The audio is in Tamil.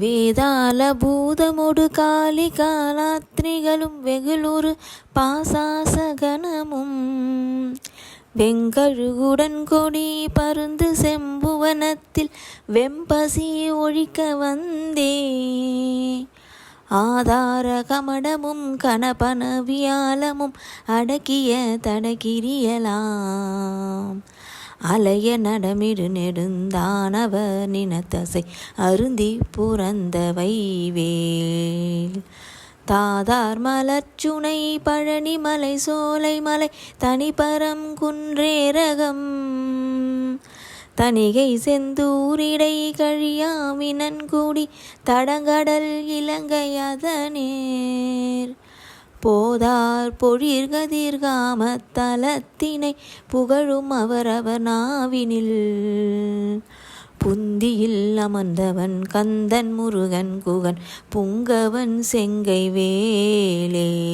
வேதாள பூதமொடு காளி காலாத்ரிகளும் வெகுளொரு பாசாசகனமும். வெங்கழுகுடன் கொடி பருந்து செம்புவனத்தில் வெம்பசி ஒழிக்க வந்தே. ஆதார கமடமும் கனபனவியாலமும் அடக்கிய தடகிரியலாம். அலைய நடமிடு நெடுந்தானவ நினத்தசை அருந்தி புறந்தவைவேல் தாதார் மலர்ச்சுனை பழனி மலை சோலை மலை தனிபரம் குன்றேரகம் தனிகை செந்தூரிடை கழியாமினன் கூடி தடங்கடல் இலங்கையதனேர் போதார் பொழிர்கதிர்காமத் தலத்தினை புகழும் அவரவர் நாவினில். புந்தியில் அமர்ந்தவன் கந்தன் முருகன் குகன் புங்கவன் செங்கை வேலே.